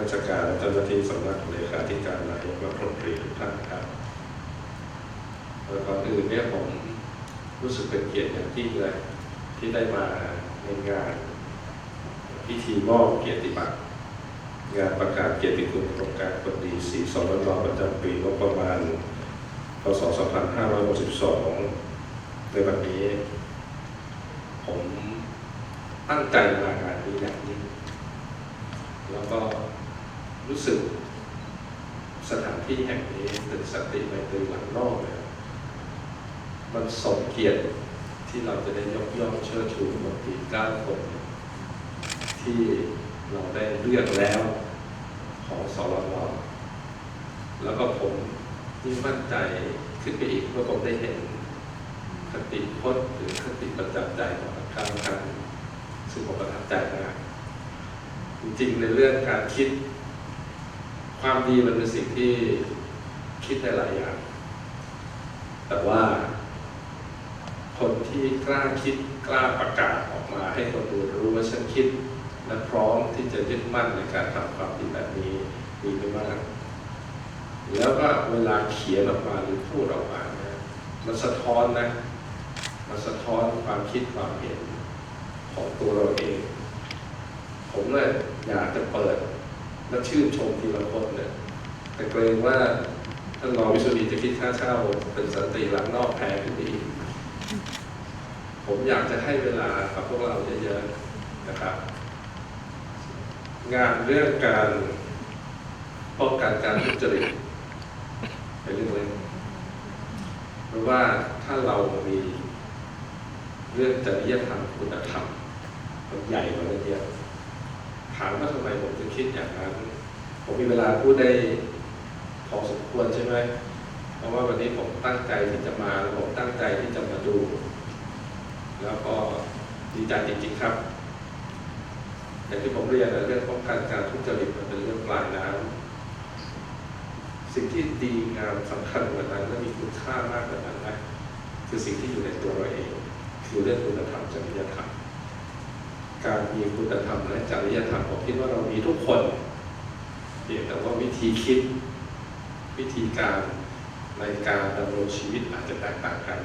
ราชการและเจ้าหน้าที่สำนักเลขาธิการนายกรัฐมนตรีทุกท่านครับแล้วก่อนอื่นเนี่ยผมรู้สึกเป็นเกียรติอย่างยิ่งเลยที่ได้มาในงานพิธีมอบเกียรติบัตรงานประกาศเกียรติคุณโครงการคนดีสีสรนประจำปีงบประมาณพศ2562ในวันนี้ ผมตั้งใจมางานนี้อย่างยิ่งแล้วก็ รู้สึกสถานที่แห่งนี้ตึกสติไมตรีหลังนอกเนี่ยมันสมเกียรติที่เราจะได้ยกย่องเชิดชูบททีเก้าคนที่เราได้เลือกแล้วของสรลแล้วก็ผมยิ่งมั่นใจขึ้นไปอีกเมื่อผมได้เห็นคติพจน์หรือคติประจำใจของทั้งเก้าท่านซึ่งผมประทับใจมากจริงๆในเรื่องการคิด ความดีมันเป็นสิ่งที่คิดได้หลายอย่าง แต่ว่าคนที่กล้าคิดกล้าประกาศออกมาให้คนอื่นรู้ว่าฉันคิด และพร้อมที่จะยึดมั่นในการทำความดีแบบนี้มีไม่มาก แล้วก็เวลาเขียนออกมาหรือพูดออกมาเนี่ยมันสะท้อนนะ มันสะท้อนความคิดความเห็นของตัวเราเอง ผมเลยอยากจะเปิด และชื่นชมทีละคนเนี่ยแต่เกรงว่าท่านรองวิสุทธิจะคิดค่าเช่าเป็นสันติหลังนอกแพงขึ้นอีกผมอยากจะให้เวลากับพวกเราเยอะๆนะครับ งานเรื่องการป้องกันการทุจริตเป็นเรื่องเล็กเพราะว่าถ้าเรามีเรื่องจริยธรรมคุณธรรมมันใหญ่กว่านั้นเยอะ ถามว่าทำไมผมถึงคิดอย่างนั้น ผมมีเวลาพูดได้พอสมควรใช่ไหม เพราะว่าวันนี้ผมตั้งใจที่จะมาแล้วผมตั้งใจที่จะมาดู แล้วก็ดีใจจริงๆครับ อย่างที่ผมเรียนนะเรื่องป้องกันการทุจริตมันเป็นเรื่องปลายน้ำสิ่งที่ดีงามสำคัญกว่านั้นและมีคุณค่ามากกว่านั้นนะคือสิ่งที่อยู่ในตัวเราเอง คือเรื่องคุณธรรมจริยธรรม การมีคุณธรรมและจริยธรรมผมคิดว่าเรามีทุกคนเพียงแต่ว่าวิธีคิด วิธีการในการดำรงชีวิตอาจจะแตกต่างกัน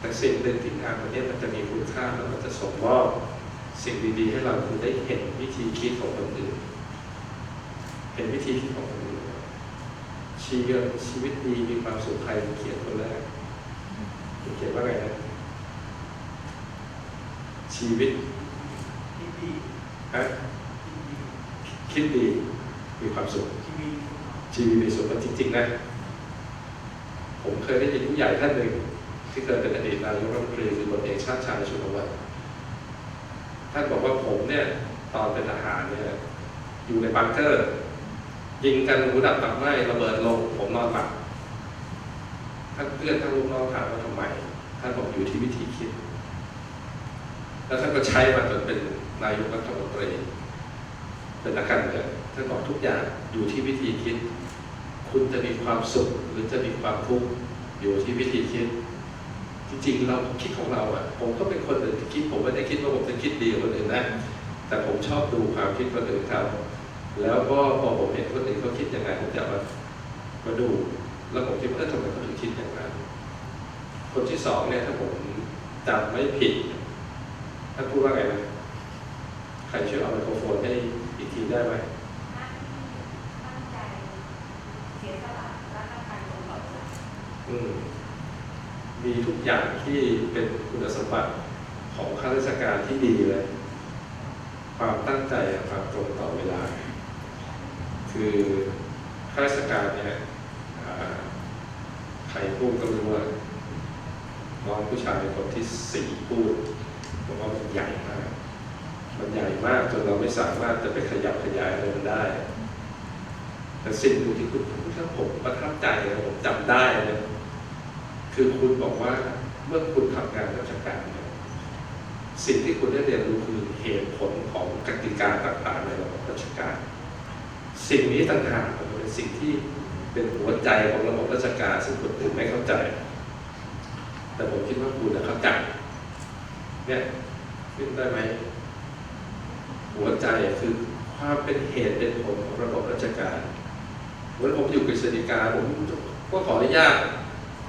แต่สิ่งหนึ่งที่งานวันนี้มันจะมีคุณค่าแล้วมันจะส่งมอบสิ่งดีๆ ให้เราคือได้เห็นวิธีคิดของคนอื่นเห็นวิธีคิดของคนอื่นชีวิตชีวิตดีมีความสุขใครเขียนคนแรกเขียนว่าไงนะชีวิต ฮะคิดดี มีความสุขชีวิตมีสุขจริงๆนะ ผมเคยได้ยินผู้ใหญ่ท่านหนึ่ง ที่เคยเป็นอดีตนายกรัฐมนตรีคือพลเอกชาติชายชุนวัฒน์ท่านบอกว่าผมเนี่ย ตอนเป็นทหารเนี่ย อยู่ในบังเกอร์ ยิงกันหูดับตับไหม้ระเบิดลง ผมนอนหลับท่านเพื่อนท่านลูกน้องถามว่าทำไม ท่านบอกอยู่ที่วิธีคิด แล้วท่านก็ใช้มาจนเป็น นายกรัฐมนตรีเป็นนักการเมืองท่านบอกทุกอย่างอยู่ที่วิธีคิด คุณจะมีความสุขหรือจะมีความทุกข์อยู่ที่วิธีคิด จริงๆ เราคิดของเราอะ ผมก็เป็นคนหนึ่งที่คิดผมไม่ได้คิดว่าผมจะคิดดีกว่าคนอื่นนะ แต่ผมชอบดูความคิดคนอื่นเขาแล้วก็พอผมเห็นคนอื่นเขาคิดยังไงผมจะมามาดู แล้วผมคิดว่าทำไมเขาถึงคิดอย่างนั้นคนที่สองเนี่ยถ้าผมจำไม่ผิดท่านพูดว่าไงนะ ใครช่วยเอาไมโครโฟนให้อีกทีได้ไหมตั้งใจเสียสละและตั้งใจลงต่อใจอืมมีทุกอย่างที่เป็นคุณสมบัติของข้าราชการที่ดีเลย ความตั้งใจความตรงต่อเวลา คือข้าราชการเนี่ยอ่าใครพูดก็รู้ว่าน้องผู้ชายคนที่สี่พูดบอกว่ามันใหญ่มาก มันใหญ่มากจนเราไม่สามารถจะไปขยับขยายอะไรมันได้ แต่สิ่งหนึ่งที่คุณพูดถ้าผมประทับใจนะผมจำได้เลยคือคุณบอกว่าเมื่อคุณทำงานราชการเนี่ยสิ่งที่คุณได้เรียนรู้คือเหตุผลของกติกาต่างๆในระบบราชการ สิ่งนี้ต่างหากเป็นสิ่งที่เป็นหัวใจของระบบราชการซึ่งคนอื่นไม่เข้าใจ แต่ผมคิดว่าคุณนะเข้าใจเนี่ยขึ้นได้ไหม หัวใจคือความเป็นเหตุเป็นผลของระบบราชการเหมือนผมอยู่กฤษฎีกาผมก็ขออนุญาต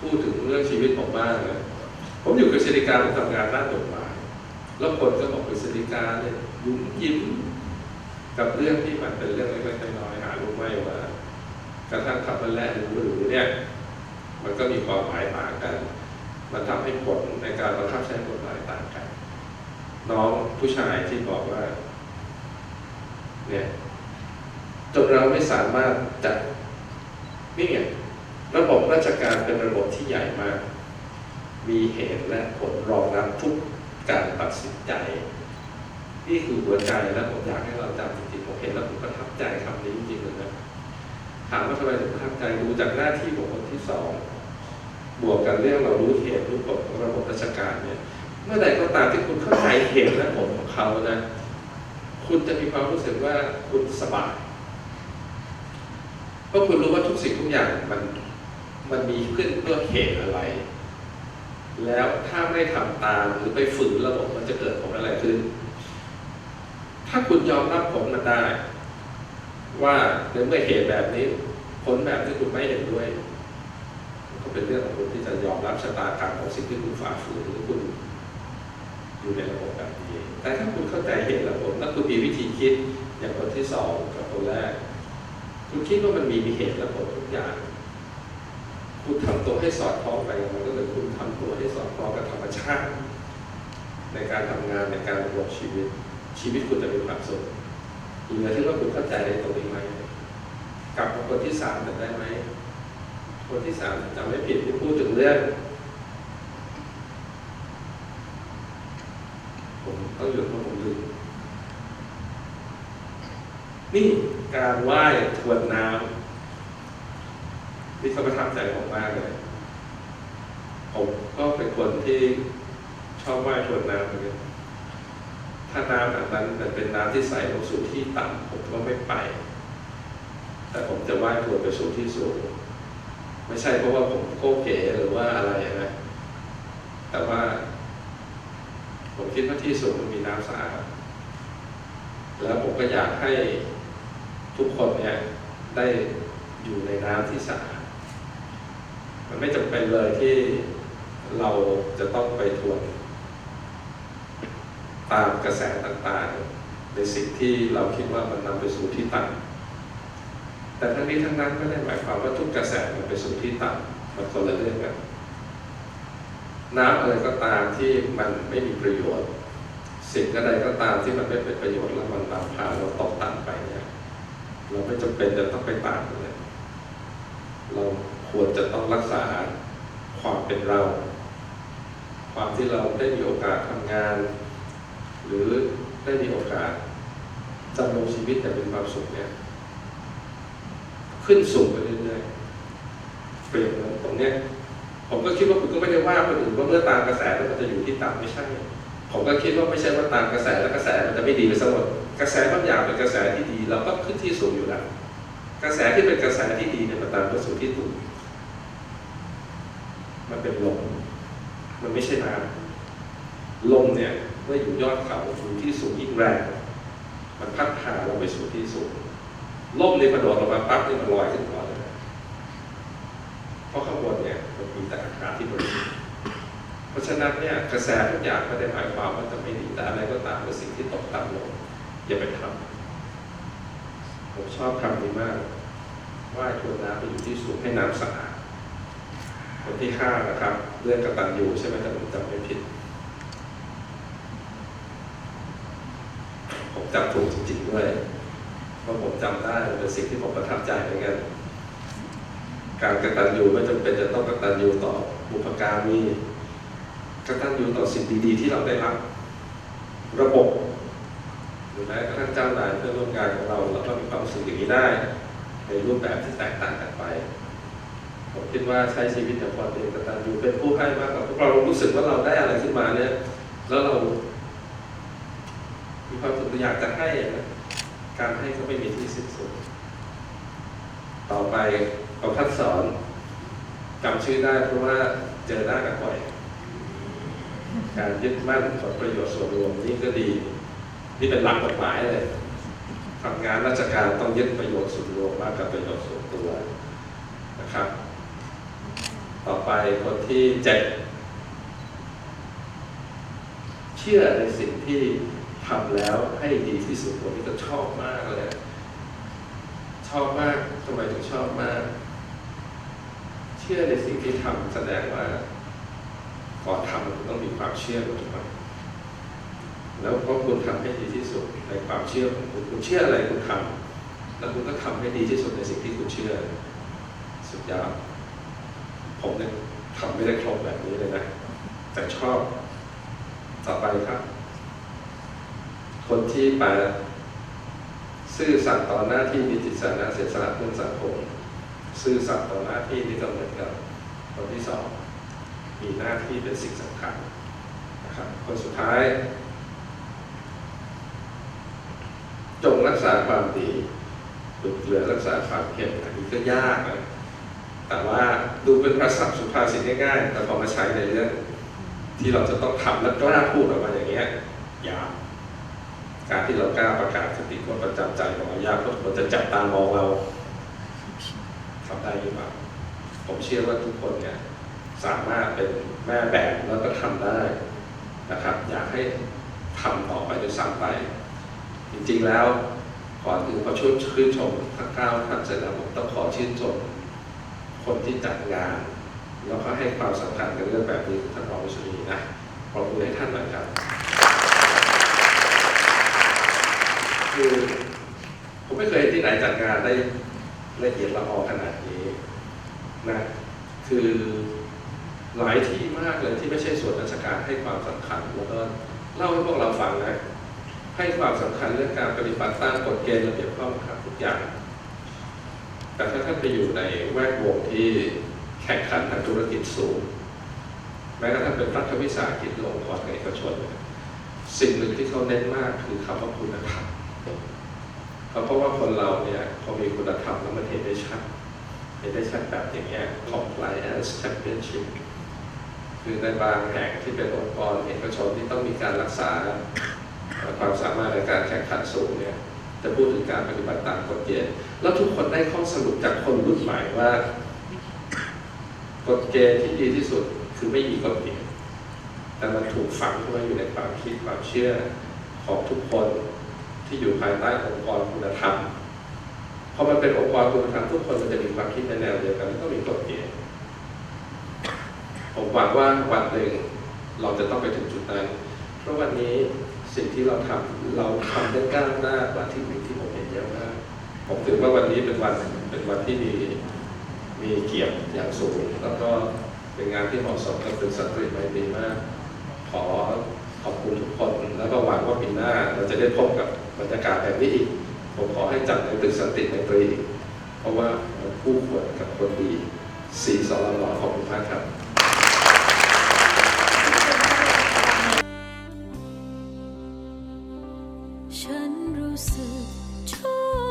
พูดถึงเรื่องชีวิตผมบ้างนะผมอยู่กฤษฎีกาผมทำงานด้านกฎหมายแล้วคนก็บอกกฤษฎีกาเนี่ยยุ่มยิ้มกับเรื่องที่มันเป็นเรื่องเล็กๆน้อยๆหารู้ไหมว่ากระทั่งคำว่าแล่หรือหรือเนี่ยมันก็มีความหมายต่างกัน มันทำให้ผลในการบังคับใช้กฎหมายต่างกัน น้องผู้ชายที่บอกว่า เนี่ยจนเราไม่สามารถจัดนี่ไงระบบราชการเป็นระบบที่ใหญ่มาก มีเหตุและผลรองรับทุกการตัดสินใจ นี่คือหัวใจและผมอยากให้เราจำจริงๆผมเห็นแล้วผมประทับใจคำนี้จริงๆเลยนะถามว่าทำไมถึงประทับใจดูจากหน้าที่ของคนที่สองบวกกันเรื่องเรารู้เหตุรู้ผลของระบบราชการเนี่ย เมื่อใดก็ตามที่คุณเข้าใจเหตุและผลของเขานะ คุณจะมีความรู้สึกว่าคุณสบายเพราะคุณรู้ว่าทุกสิ่งทุกอย่างมันมันมีขึ้นเพื่อเหตุอะไร แล้วถ้าไม่ทำตามหรือไปฝืนระบบมันจะเกิดผลอะไรขึ้น ถ้าคุณยอมรับผลมันได้ ว่าในเมื่อเหตุแบบนี้ผลแบบที่คุณไม่เห็นด้วย ก็เป็นเรื่องของคุณที่จะยอมรับชะตากรรมของสิ่งที่คุณฝ่าฝืนหรือคุณ อยู่ในระบบแบบนี้แต่ถ้าคุณเข้าใจเหตุและผลแล้วคุณมีวิธีคิดอย่างคนที่สองกับคนแรก คุณคิดว่ามันมีเหตุและผลทุกอย่าง คุณทำตัวให้สอดคล้องไปกับมันก็คือคุณทำตัวให้สอดคล้องกับธรรมชาติ ในการทำงานในการดำรงชีวิต ชีวิตคุณจะมีความสุขเหลือที่ว่าคุณเข้าใจในตรงนี้ไหมกับคนที่สามจำได้ไหมคนที่สามจำไม่ผิดที่พูดถึงเรื่อง ผมต้องหยุดเพราะผมลืมนี่การไหว้ทวนน้ำนี่เขาประทับใจผมมากเลย ผมก็เป็นคนที่ชอบไหว้ทวนน้ำเหมือนกันถ้าน้ำแบบนั้นมันเป็นน้ำที่ใสลงสู่ที่ต่ำผมก็ไม่ไป แต่ผมจะไหว้ทวนไปสู่ที่สูง ไม่ใช่เพราะว่าผมโก้เก๋หรือว่าอะไรนะแต่ว่า ผมคิดว่าที่สูงมันมีน้ำสะอาด แล้วผมก็อยากให้ทุกคนเนี่ยได้อยู่ในน้ำที่สะอาด มันไม่จำเป็นเลยที่เราจะต้องไปทวน ตามกระแสต่างๆ ในสิ่งที่เราคิดว่ามันนำไปสู่ที่ต่ำแต่ทั้งนี้ทั้งนั้นไม่ได้หมายความว่าทุกกระแสมันไปสู่ที่ต่ำมันคนละเรื่องกัน น้ำอะไรก็ตามที่มันไม่มีประโยชน์ สิ่งใดก็ตามที่มันไม่เป็นประโยชน์แล้วมันนำพาเราตกต่ำไปเนี่ยเราไม่จำเป็นจะต้องไปตามเลยเราควรจะต้องรักษาความเป็นเรา ความที่เราได้มีโอกาสทำงาน หรือได้มีโอกาสดำรงชีวิตแต่เป็นความสุขเนี่ยขึ้นสูงไปเรื่อยๆเปรียนตรงเนี้ย ผมก็คิดว่าคุณก็ไม่ได้ว่าคนอื่นว่าเมื่อตามกระแสแล้วมันจะอยู่ที่ต่ำไม่ใช่ ผมก็คิดว่าไม่ใช่ว่าตามกระแสแล้วกระแสมันจะไม่ดีไปซะหมดกระแสบางอย่างเป็นกระแสที่ดี เราก็ขึ้นที่สูงอยู่แล้วกระแสที่เป็นกระแสที่ดีเนี่ยมันตามไปสู่ที่สูงมันเป็นลมมันไม่ใช่น้ำลมเนี่ยเมื่ออยู่ยอดเขาอยู่ที่สูงยิ่งแรงมันพัดพาเราไปสู่ที่สูงลมนี่มันโดดลงมาปั๊บนี่มันลอยขึ้นก่อนเลยเพราะข้างบนเนี่ย มันมีแต่อากาศที่บริสุทธิ์เพราะฉะนั้นเนี่ยกระแสทุกอย่างไม่ได้หมายความว่าจะไม่ดีแต่อะไรก็ตามเป็นสิ่งที่ตกต่ำลงอย่าไปทำผมชอบคำนี้มากว่ายทวนน้ำไปอยู่ที่สูงให้น้ำสะอาดคนที่ห้านะครับเรื่องกตัญญูใช่ไหมแต่ผมจำไม่ผิดผมจำถูกจริงๆด้วยเพราะผมจำได้เป็นสิ่งที่ผมประทับใจเหมือนกัน การกตัญญูไม่จำเป็นจะต้องกตัญญูต่อบุพการีกตัญญูต่อสิ่งดี ๆ ที่เราได้รับระบบหรือแม้กระทั่งเจ้านายเพื่อนร่วมงานของเราเราก็มีความรู้สึกอย่างนี้ได้ ในรูปแบบที่แตกต่างกันไปผมคิดว่าใช้ชีวิตอย่างพอเพียงกตัญญูเป็นผู้ให้มากกว่าพวกเรารู้สึกว่าเราได้อะไรขึ้นมาเนี่ย แล้วเรา มีความสุขอยากจะให้นะการให้ก็ไม่มีที่สิ้นสุดต่อไป ประพัฒสอนจำชื่อได้เพราะว่าเจอหน้ากันบ่อย การยึดมั่นผลประโยชน์ส่วนรวมนี่ก็ดี นี่เป็นหลักกฎหมายเลยทำงานราชการต้องยึดประโยชน์ส่วนรวมมากกว่าประโยชน์ส่วนตัวนะครับ ต่อไปคนที่เจ็ดเชื่อในสิ่งที่ทำแล้วให้ดีที่สุดผมนี่ก็ชอบมากเลย ชอบมากทำไมถึงชอบมาก เชื่อในสิ่งที่ทำแสดงว่าก่อนทำคุณต้องมีความเชื่อถูกไหมแล้วก็คุณทำให้ดีที่สุดในความเชื่อของคุณคุณเชื่ออะไรคุณทำแล้วคุณก็ทำให้ดีที่สุดในสิ่งที่คุณเชื่อ สุดยอดผมเนี่ยทำไม่ได้ครบแบบนี้เลยนะแต่ชอบต่อไปครับ คนที่มาซื่อสัตย์ต่อหน้าที่มีจิตสานะเสียสละเพื่อสังคม ซื่อสัตย์ต่อหน้าที่นี่ก็เหมือนกับคนที่สองมีหน้าที่เป็นสิ่งสำคัญนะครับคนสุดท้าย จงรักษาความดีดุจเกลือรักษาความเค็มอันนี้ก็ยากนะแต่ว่าดูเป็นภาษาสุภาษิตง่ายๆ แต่พอมาใช้ในเรื่องที่เราจะต้องทำและกล้าพูดออกมาอย่างเงี้ยยากการที่เรากล้าประกาศสติคนประจำใจของเรายากเพราะคนจะจับตามองเรา ทำได้หรือเปล่าผมเชื่อว่าทุกคนเนี่ยสามารถเป็นแม่แบบแล้วก็ทำได้นะครับ อยากให้ทำต่อไปด้วยซ้ำไป จริงๆแล้วก่อนอื่นพอช่วยชื่นชมทั้งเก้าท่านเสร็จแล้วผมต้องขอชื่นชมคนที่จัดงาน แล้วก็ให้ความสำคัญกับเรื่องแบบนี้ท่านรองวิศนีนะปรบมือให้ท่านหน่อยครับคือผมไม่เคยเห็นที่ไหนจัดงานได้ละเอียดละออขนาด นะคือหลายที่มากเลยที่ไม่ใช่ส่วนราชการให้ความสำคัญแล้วก็เล่าให้พวกเราฟังนะ ให้ความสำคัญเรื่องการปฏิบัติตามกฎเกณฑ์ระเบียบข้อบังคับทุกอย่าง แต่ถ้าท่านไปอยู่ในแวดวงที่แข่งขันทางธุรกิจสูง แม้กระทั่งเป็นรัฐวิสาหกิจหรือองค์กรเอกชนสิ่งหนึ่งที่เขาเน้นมากคือคำว่าคุณธรรมเพราะว่าคนเราเนี่ยพอมีคุณธรรมแล้วมันเห็นได้ชัด เห็นได้ชัดแบบอย่างเงี้ย compliance championship คือในบางแห่งที่เป็นองค์กรเอกชนที่ต้องมีการรักษาความสามารถในการแข่งขันสูงเนี่ยจะพูดถึงการปฏิบัติตามกฎเกณฑ์แล้วทุกคนได้ข้อสรุปจากคนรุ่นใหม่ว่ากฎเกณฑ์ที่ดีที่สุดคือไม่มีกฎเกณฑ์แต่มันถูกฝังเข้าไว้อยู่ในความคิดความเชื่อของทุกคนที่อยู่ภายใต้องค์กรคุณธรรม อมันเป็นองค์กรคุณธรรมทุกคนมันจะมีความคิดในแนวเดียวกันแล้วก็มีกฎเกณฑ์ผมหวังว่าวันหนึ่งเราจะต้องไปถึงจุดนั้น เพราะวันนี้สิ่งที่เราทำเราทำได้ก้าวหน้ากว่าที่ที่ผมเห็นเยอะมากผมถือว่าวันนี้เป็นวันเป็นวันที่มีมีเกียรติอย่างสูง แล้วก็เป็นงานที่เหมาะสมกับเป็นสตรีไมตรีมาก ขอขอบคุณทุกคน แล้วก็หวังว่าปีหน้าเราจะได้พบกับบรรยากาศแบบนี้อีก ผมขอให้จัดในตึกสันติไมตรีอีกเพราะว่ามันคู่ควรกับคนดีสี่สรลขอบคุณมากครับฉันรู้สึกโช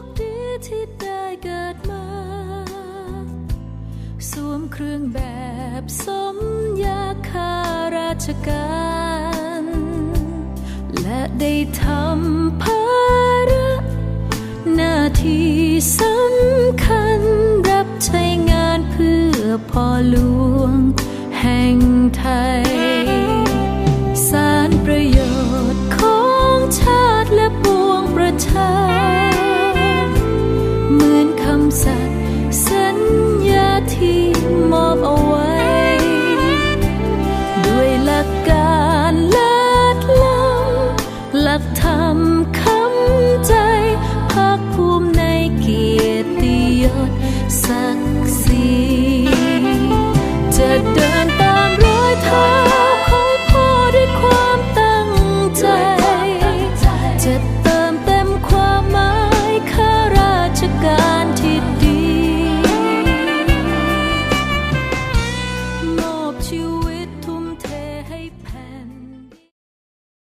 คดีที่ได้เกิดมา สวมเครื่องแบบสมยาข้าราชการ สำคัญรับใช้งานเพื่อพ่อหลวงแห่งไทย สารประโยชน์ของชาติและปวงประชา